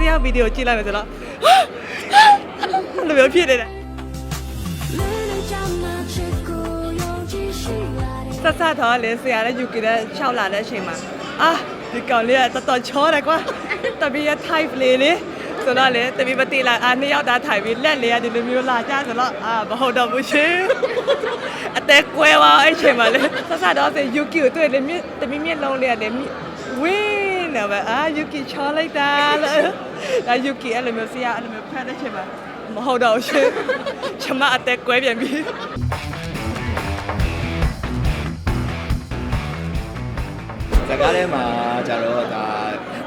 ဆရာဗီဒီယိုကြည့်လိုက်မယ်ဆိုတော့အဲ့လိုမျိုးဖြစ်နေတာဆက်ဆက်တော့လေဆရာလည်းယူကီလည်း6လာတဲ့အချိန်မှာအာဒီကောင်လေးကတော်တော်ချောတယ်ကွာတပီးရ type လေးလေဆိုတော့လေတပီးမတိလာအာနှစ်ယောက်သားထိုင်ပြီးလက်လေးကဒီလိုမျိုးလာကြဆိုတော့အာမဟုတ်တော့ဘူးရှင်အသက်ကွဲသွားအဲ့ချိန်မှာလေဆက်ဆက်တော့စေယူကီကိုတွေ့လေတပီးမျက်လုံးလေးကလည်းဝင်းနေပဲအာယူကီချောလိုက်တာလို့ ဒါယူကီအဲ့လိုမျိုးဆရာအဲ့လိုမျိုးဖတ်တဲ့ချိန်မှာမဟုတ်တော့ဘူးရှင်ချမအသက်ကွဲပြန်ပြီစကားထဲမှာကြတော့ဒါ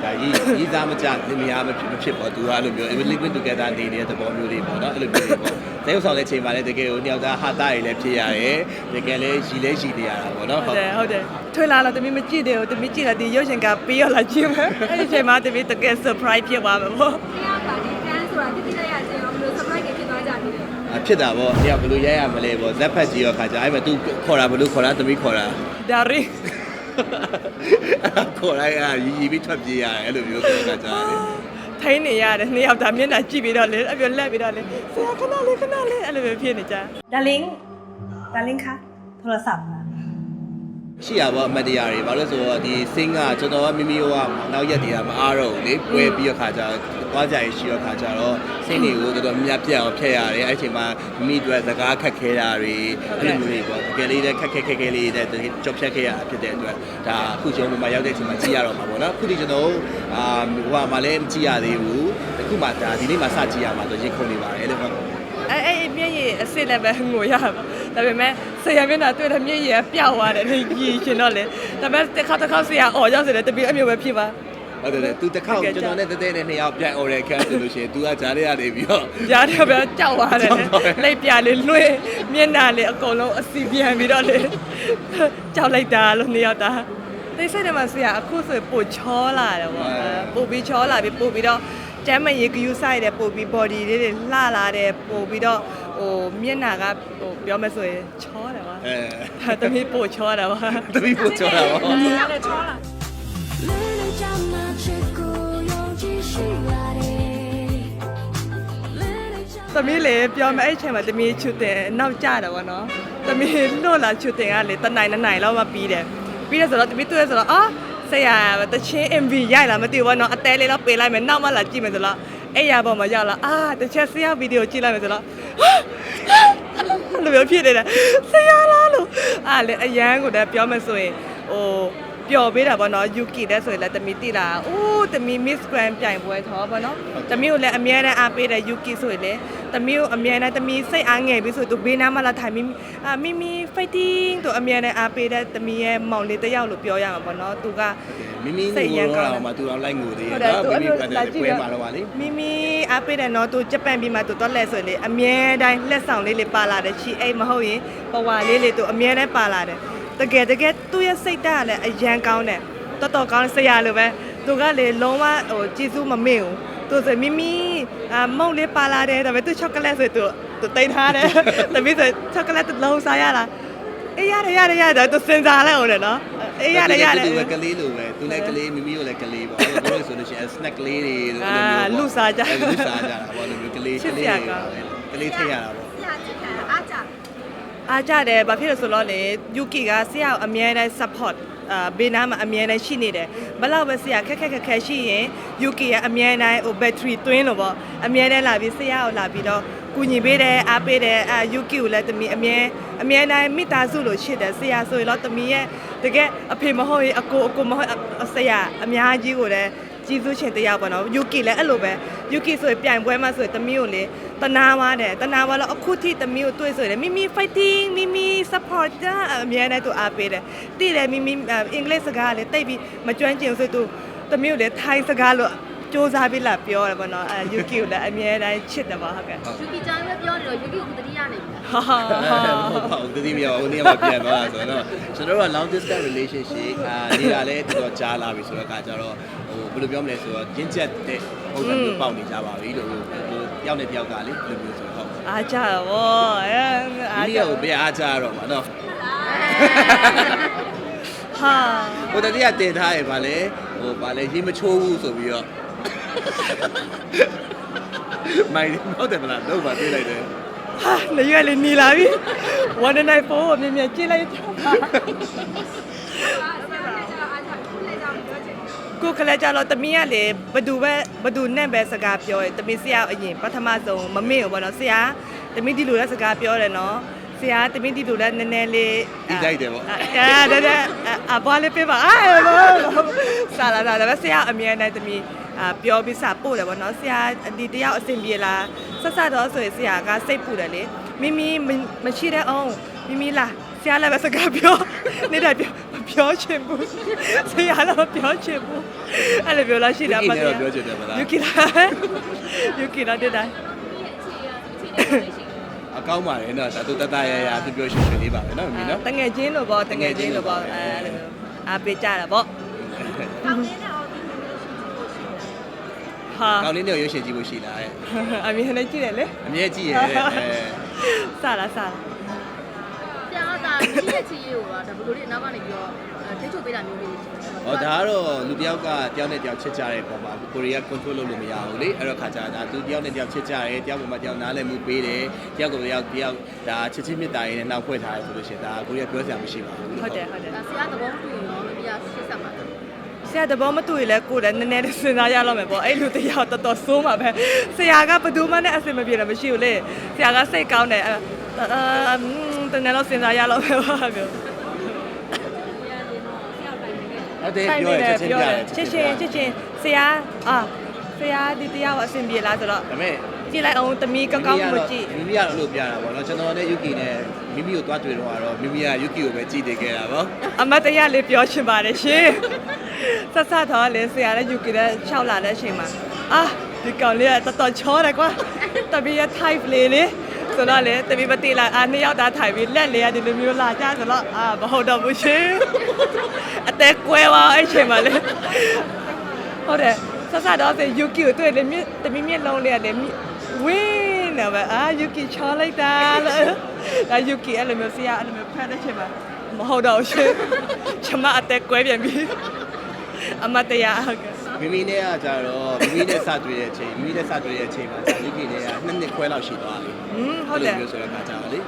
ဒါရေးရေးသားမကြလင်မယားမဖြစ်မဖြစ်ပေါ့သူကအဲ့လိုမျိုး living together နေတဲ့သဘောမျိုးလေးပေါ့နော်အဲ့လိုမျိုးလေးပေါ့ တရုပ်ဆောင်တဲ့ချိန်မှာလည်းတကယ်ကိုနှစ်ယောက်သားဟာတာတွေလည်းဖြစ်ရတယ်တကယ်လည်းရီလည်းရီနေရတာပေါ့နော်ဟုတ်တယ်ဟုတ်တယ်ထွေလာတော့တမီးမကြည့်တယ်တမီးကြည့်လာဒီရုပ်ရှင်ကပေးရလာကြည့်မယ်အဲ့ဒီချိန်မှာတမီးတကယ် surprise ဖြစ်သွားမှာပေါ့။တရားပါဒီတန်းဆိုတာတိတိကျကျကျအောင်ဘယ်လို surprise တွေဖြစ်သွားကြပြီလဲအဖြစ်တာပေါ့နှစ်ယောက်ဘယ်လိုရဲရမလဲပေါ့ဇက်ဖက်ကြီးရောခါကြအဲ့မဲ့သူခေါ်တာဘယ်လိုခေါ်တာသမီးခေါ်တာဒါရီခေါ်လိုက်ရရီရီပြီးထွက်ပြေးရတယ်အဲ့လိုမျိုးဆိုတော့ခါကြတယ် ထိုင်းနေရတယ်နှစ်ယောက်သားမျက်နှာကြည့်ပြီးတော့လေအပြလက်ပြီးတော့လေဆရာခဏလေးခဏလေးအဲ့လိုပဲဖြစ်နေကြ darling darling คะโทรศัพท์มา ရှိရပါအမတ်တရားတွေဘာလို့လဲဆိုတော့ဒီစင်းကကျွန်တော်ကမိမိတို့ကနောက်ရက်တည်းကမအားတော့ဘူးလေကွဲပြီးတော့ခါကြသွားကြရရှိတော့ခါကြတော့စင်းတွေကိုတော်တော်များပြတ်အောင်ဖျက်ရတယ်အဲ့ဒီချိန်မှာမိမိတို့စကားခက်ခဲတာတွေအဲ့လိုမျိုးတွေပေါ့တကယ်လေးလည်းခက်ခဲခက်ခဲလေးတဲ့ကြော့ဖြတ်ခဲ့ရတာဖြစ်တဲ့အတွက်ဒါအခုကျွန်တော်တို့မှရောက်တဲ့အချိန်မှာကြည့်ရတော့မှာပေါ့နော်အခုဒီကျွန်တော်အာဟိုမှာလည်းမကြည့်ရသေးဘူးအခုမှဒါဒီနေ့မှစကြည့်ရမှာဆိုရင်ခုန်နေပါတယ်အဲ့လိုပေါ့ အဲ့အဲ့မျက်ရည်အစ်စ်လည်းပဲငိုရပါဒါပေမဲ့ဆရာမျက်နှာတွေ့တဲ့မျက်ရည်ကပျောက်သွားတယ်လေကြီးရှင်တော့လေဒါပေမဲ့တစ်ခါတစ်ခါဆရာអော်ရောက်စေတယ်တပီးအမျိုးပဲဖြစ်ပါဟုတ်တယ်သူတစ်ခေါက်ကျွန်တော်နဲ့တသေးနဲ့နှစ်ယောက်ပြိုင် oral ခန်းဆိုလို့ရှိရင် तू ကကြားရရနေပြီးတော့ကြားတယ်ပဲကြောက်သွားတယ်ကြောက်သွားတယ်လေလက်ပြလေးလွှဲမျက်နှာလေးအကုန်လုံးအစီပြန်ပြီးတော့လေကြောက်လိုက်တာလို့နေရောက်တာသိစိတ်ထဲမှာဆရာအခုဆိုပို့ချောလာတယ်ပေါ့အဲပို့ပြီးချောလာပြီးပို့ပြီးတော့ ကျမ်းမရေကယူဆိုင်တယ်ပို့ပြီး body လေးတွေလှလာတယ်ပို့ပြီးတော့ဟိုမျက်နှာကဟိုပြောမယ်ဆိုရင်ချောတယ်ပါ အဲ တမီးပို့ချောတာပါ တပီးပို့ချောတာပေါ့ ။တရားနဲ့ချောလာ 没人将那结果用继续来的。没人将 သမီးလေပြောမယ်အဲ့အချိန်မှာသမီးချွတ်တယ်နောက်ကျတယ်ဗောနော်သမီးလွတ်လာချွတ်တယ်ကလေတနိုင်နှစ်နိုင်လောက်မှပြီးတယ်ပြီးတယ်ဆိုတော့သမီးတွေ့ရဆိုတော့အာ ဆရာတချင်း MV ရိုက်လာမသိဘူးဗောနော်အသေးလေးတော့ပေးလိုက်မယ်နောက်မှလာကြည့်မယ်ဆိုတော့အဲ့ရပေါ်မှာရောက်လာအာတစ်ချက်ဆရာဗီဒီယိုကြည့်လိုက်မယ်ဆိုတော့အဲ့လိုမျိုးဖြစ်နေတယ်ဆရာလားလို့အားလေအရန်ကိုလည်းပြောမယ်ဆိုရင်ဟို ပျော်ပေးတာပေါ့နော် UK တဲ့ဆိုရင်လည်းတမီတိလာအိုးတမီ Miss Grand ပြိုင်ပွဲထောပေါ့နော်တမီကိုလည်းအမြဲတမ်းအားပေးတဲ့ UK ဆိုရင်လည်းတမီကိုအမြဲတမ်းတမီစိတ်အားငယ်ပြီးဆိုသူဘေးနားမှာလာထိုင်ပြီးအာမီမီ fighting သူအမြဲတမ်းအားပေးတဲ့တမီရဲ့မောင်လေးတစ်ယောက်လို့ပြောရမှာပေါ့နော်သူကမိမိစိတ်ရကိုန်ကောတော့င်းတယ်မှသူတော့လိုက်ငိုသေးဟုတယ်တ်တယ်နော်သူမိမိအဲ့လိုကတလာည်းကြည့်ကွဲတော့မှာတော့ပါလေမိမိအားပေးတယ်နော်သူဂျပန်ပြည်မှာသူတော့လဲဆိုရင်လေအမြဲတမ်းလက်ဆောင်လေးလေးပါလာတယ်ချီအိတ်မဟုတ်ရင်ပဝါလေးလေးသူအမြဲတမ်းပါလာတယ် တကယ်တကယ်သူ့ရဲ့စိတ်ဓာတ်ကလည်းအရန်ကောင်းတယ်တော်တော်ကောင်းဆရာလိုပဲသူကလေလုံးဝဟိုကျေးဇူးမမေ့ဘူးသူဆိုမိမိအမုံလေးပါလာတယ်ဒါပေမဲ့သူချောကလက်ဆိုသူသူတိတ်ထားတယ်တပည့်ဆိုချောကလက်တစ်လုံးစားရလားအေးရတယ်ရတယ်ရတယ်သူစဉ်းစားလိုက်အောင်လေနော်အေးရတယ်ရတယ်သူကကလေးလိုပဲသူလည်းကလေးမိမိကိုလည်းကလေးပေါ့အဲ့လိုဆိုလို့ရှိရင် snack လေးတွေလို့အဲ့လိုမျိုးအာလူစားကြအဲ့လူစားကြတာပေါ့လိုမျိုးကလေးချစ်ကစလေးရာကောင်းကလေးထိတ်ရတာပေါ့။ဆရာချစ်ခံအားကြတယ် အားကြတယ်ဘာဖြစ်လို့ဆိုတော့လေယူကီကဆရာကိုအမြဲတမ်း support အာဘေးနားမှာအမြဲတမ်းရှိနေတယ်ဘယ်လောက်ပဲဆရာခက်ခက်ခက်ခက်ရှိရင်ယူကီကအမြဲတမ်းဟို battery သွင်းလို့ပေါ့အမြဲတမ်းလာပြီးဆရာကိုလာပြီးတော့ကူညီပေးတယ်အားပေးတယ်အာယူကီကိုလည်းတမီအမြဲအမြဲတမ်းမိသားစုလို့ရှိတယ်ဆရာဆိုရင်တော့တမီရဲ့တကယ်အဖေမဟုတ်ရင်အကိုအကိုမဟုတ်အဆရာအများကြီးကိုလည်းကြီးစုရှင်တရားပေါ့နော်ယူကီလည်းအဲ့လိုပဲယူကီဆိုရင်ပြိုင်ပွဲမှာဆိုရင်တမီကိုလေ တနာသွားတယ်တနာသွားတော့အခုထိတမီကိုတွေ့ဆိုရင်မိမိ fighting မိမိ support အမြဲတမ်းသူအားပေးတယ်တိတယ်မိမိအင်္ဂလိပ်စကားလည်းတိတ်ပြီးမကျွမ်းကျင်ဆိုသူတမီကိုလည်းထိုင်းစကားလို့ စူးစမ်းပြီးလာပြောတယ်ပေါ့နော်အဲယူကီကိုလည်းအမြဲတမ်းချစ်တယ်ပါဟုတ်ကဲ့။ယူကီကျောင်းပဲပြောနေတော့ယူကီကိုတတိယနေပြီဟာဟာဟာဟုတ်ပါဘူးတတိမရဘူးနေရာမှာပြန်သွားတာဆိုတော့ကျွန်တော်တို့က long distance relationship အာနေတာလည်းတော်တော်ကြားလာပြီဆိုတော့ကကြတော့ဟိုဘယ်လိုပြောမလဲဆိုတော့ရင်းချက်တဲ့ပုံစံမျိုးပေါက်နေကြပါပြီလို့ဟိုတယောက်နဲ့တယောက်ကလေဘယ်လိုမျိုးဆိုတော့ဟုတ်အားကြတော့ဗောအဲအားဒီကြနေ့ကိုဘယ်အားကြတော့မှာနော်ဟာဟိုတတိယတင်ထားရပါလေဟိုဗာလေရေမချိုးဘူးဆိုပြီးတော့ မိုင်ဟုတ်တယ်မလားတော့ပါပြေးလိုက်တယ်ဟာနေရွယ်လေးနေလာပြီ1 night 4ကိုမြင်မြင်ကြည့်လိုက်တော့ပါဆရာနဲ့ကျတော့အားကြောင့်ခုလည်းကြောင့်ပြောချင်တယ်ကိုကလေးကြတော့တမီးကလေဘသူပဲဘသူနဲ့ပဲစကားပြောတယ်တမီးဆရာအရင်ပထမဆုံးမမေ့ဘူးပေါ့နော်ဆရာတမီးဒီလိုလဲစကားပြောတယ်နော် ဆရာတမီးဒီလိုလဲနည်းနည်းလေးဒီလိုက်တယ်ပေါ့အာဒါဒါအဘွားလေးပြပါအာဆလာလာဒါဆရာအမြဲတမ်းတမီးအာပြောပြီးစပို့တယ်ပေါ့နော်ဆရာဒီတယောက်အဆင်ပြေလားဆက်ဆက်တော့ဆိုရင်ဆရာကစိတ်ပူတယ်လေမိမိမရှိတဲ့အောင်မိမိလားဆရာလည်းပဲစကားပြောနေတဲ့ပြောမပြောချင်ဘူးဆရာလည်းမပြောချင်ဘူးအဲ့လိုပြောလို့ရှိတာယူကီနဲ့တော့ပြောချင်တယ်မလားယူကီလာယူကီလာတဲ့တိုင်းအ ကောင်းပါတယ်နော်ဒါသူတတရရပြပြရွှင်ရွှင်လေးပါပဲနော်မင်းနော်တငယ်ချင်းလို့ပေါ့တငယ်ချင်းလို့ပေါ့အဲအဲ့လိုမျိုးအားပေးကြတာပေါ့ဟာကောင်းလေးနဲ့ရွှေရှင်ကြည့်ဖို့ရှိလားတဲ့အမေနဲ့ကြည့်တယ်လေအမြဲကြည့်ရဲ့အဲစလာစလာဆရာကဒါကြီးရဲ့ချီရေးကိုပါဒါဘယ်လိုလဲနောက်ကနေပြီး တော့ထိချုပ်ပေးတာမျိုးလေးရှိတယ်ဟောဒါကတော့လူတစ်ယောက်ကတယောက်နဲ့တယောက်ချစ်ကြတဲ့ပုံမှာကိုရီးယား control လုပ်လို့မရဘူးလေအဲ့တော့ခါကြတာသူတယောက်နဲ့တယောက်ချစ်ကြတယ်တယောက်ပေါ်မှာတယောက်နားလည်မှုပေးတယ်တယောက်ကိုတယောက်တယောက်ဒါချစ်ချင်းမြတ်တာရင်းနဲ့နောက်ဖွဲ့ထားတယ်ဆိုလို့ရှိရင်ဒါကိုရီးယားပြောစရာမရှိပါဘူးဟုတ်တယ်ဟုတ်တယ်ဒါဆရာသဘောတူရင်တော့မပြရှင်းဆက်မှာတယ်ဆရာတဘောမတူရင်လည်းကိုယ်လည်းနည်းနည်းလေးစဉ်းစားရတော့မယ်ပေါ့အဲ့လူတယောက်တော်တော်ဆိုးမှာပဲဆရာကဘယ်သူမှနဲ့အဆင်မပြေတာမရှိဘူးလေဆရာကစိတ်ကောင်းတယ်အဲအာတနေ့တော့စဉ်းစားရတော့မယ်ပေါ့မျိုး ဟုတ်တယ်ဆိုင်ပြောနေရတယ်ချက်ချင်းပြောပြတတယ်ယ်ချစ်ချင်းချစ်ချင်းဆရာအာဆရာဒီတရားကအဆင်ပြေလားဆိုတော့ဒါပေမဲ့ကြည့်လိုက်အောင်တမီကောင်းကောင်းမကြည့်မိမိကတော့အဲ့လိုပြတာပေါ့နော်ကျွန်တော်နဲ့ယူကီနဲ့မိမိကိုသွားတွေ့တော့ကတော့မိမိကယူကီကိုပဲကြည့်နေခဲ့တာပေါ့အမတ်တရားလေးပြောချင်ပါတယ်ရှင်ဆက်ဆက်တော့လေဆရာလည်းယူကြည့်တဲ့6လာတဲ့အချိန်မှာအာဒီကောင်လေးကတော်တော်ချောတယ်ကွာတမီရဲ့ type လေးလေ ဆိုတော့လေတမီမတိလာအာနှစ်ယောက်သားထိုင်ပြီးလက်လေးကဒီလိုမျိုးလာကြဆိုတော့အာမဟုတ်တော့ဘူးရှင်အသက်ကွဲသွားအဲ့ချိန်မှာလေဟုတ်တယ်ဆက်ဆက်တော့ဆိုယူကီကိုတွေ့လေမြတမီမျက်လုံးလေးကလေဝင်းနေပါအာယူကီချောလိုက်တာလို့ဒါယူကီအဲ့လိုမျိုးဆရာအဲ့လိုမျိုးဖတ်တဲ့ချိန်မှာမဟုတ်တော့ဘူးရှင်ကျမအသက်ကွဲပြန်ပြီအမတရားဟုတ်ကဲ့မိမိနဲ့ကကြတော့မိမိနဲ့စတွေ့တဲ့အချိန်မိမိနဲ့စတွေ့တဲ့အချိန်မှာဒါယူကီနဲ့ကနှစ်နှစ် ခွဲလောက်ရှိသွားပြီဟင်းဟုတ်တယ်မျိုးဆိုတော့ခါကြတော့လေ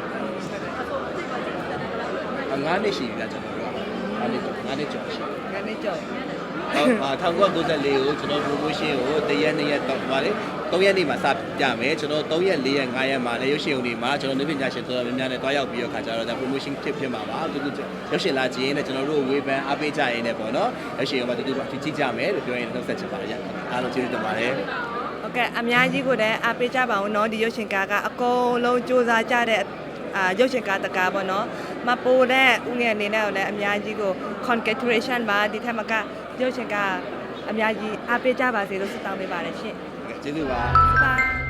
အငါးနှစ်ရှိပြီလားကျွန်တော်တို့ကငါးနှစ်ငါးနှစ်ကျော်ရှိပြီကနေကြောက်ဟုတ်ပါ1994ကိုကျွန်တော် promotion ကိုတရက်နှစ်ရက်တော့ပါလေ3ရက်နေ့မှာစပြမယ်ကျွန်တော်3ရက်4ရက်5ရက်မှာလည်းရုပ်ရှင်ုံတွေမှာကျွန်တော်နေပညာရှင်တော်တော်များများနဲ့တွားရောက်ပြီးတော့ခါကြတော့ဒါ promotion tip ဖြစ်မှာပါတူတူရုပ်ရှင်လာကြည့်ရင်လည်းကျွန်တော်တို့ဝေဖန်အားပေးကြရင်လည်းပေါ့နော်ရုပ်ရှင်ကမှတူတူကြည့်ကြမယ်လို့ပြောရင်နှုတ်ဆက်ချင်ပါတယ်ရအားလုံးကျေးဇူးတင်ပါတယ်ဟုတ် ကဲ့အများကြီးကိုလည်းအားပေးကြပါဦးเนาะဒီရုပ်ရှင်ကားကအကုန်လုံးစူးစမ်းကြတဲ့အာရုပ်ရှင်ကားတကားပေါ့နော်မပိုတဲ့ဥငယ်အနေနဲ့လည်းအများကြီးကို congratulation ပါဒီထက်မကရုပ်ရှင်ကားအများကြီးအားပေးကြပါစေလို့ဆုတောင်းပေးပါတယ်ရှင် ကျေးဇူးပါ Bye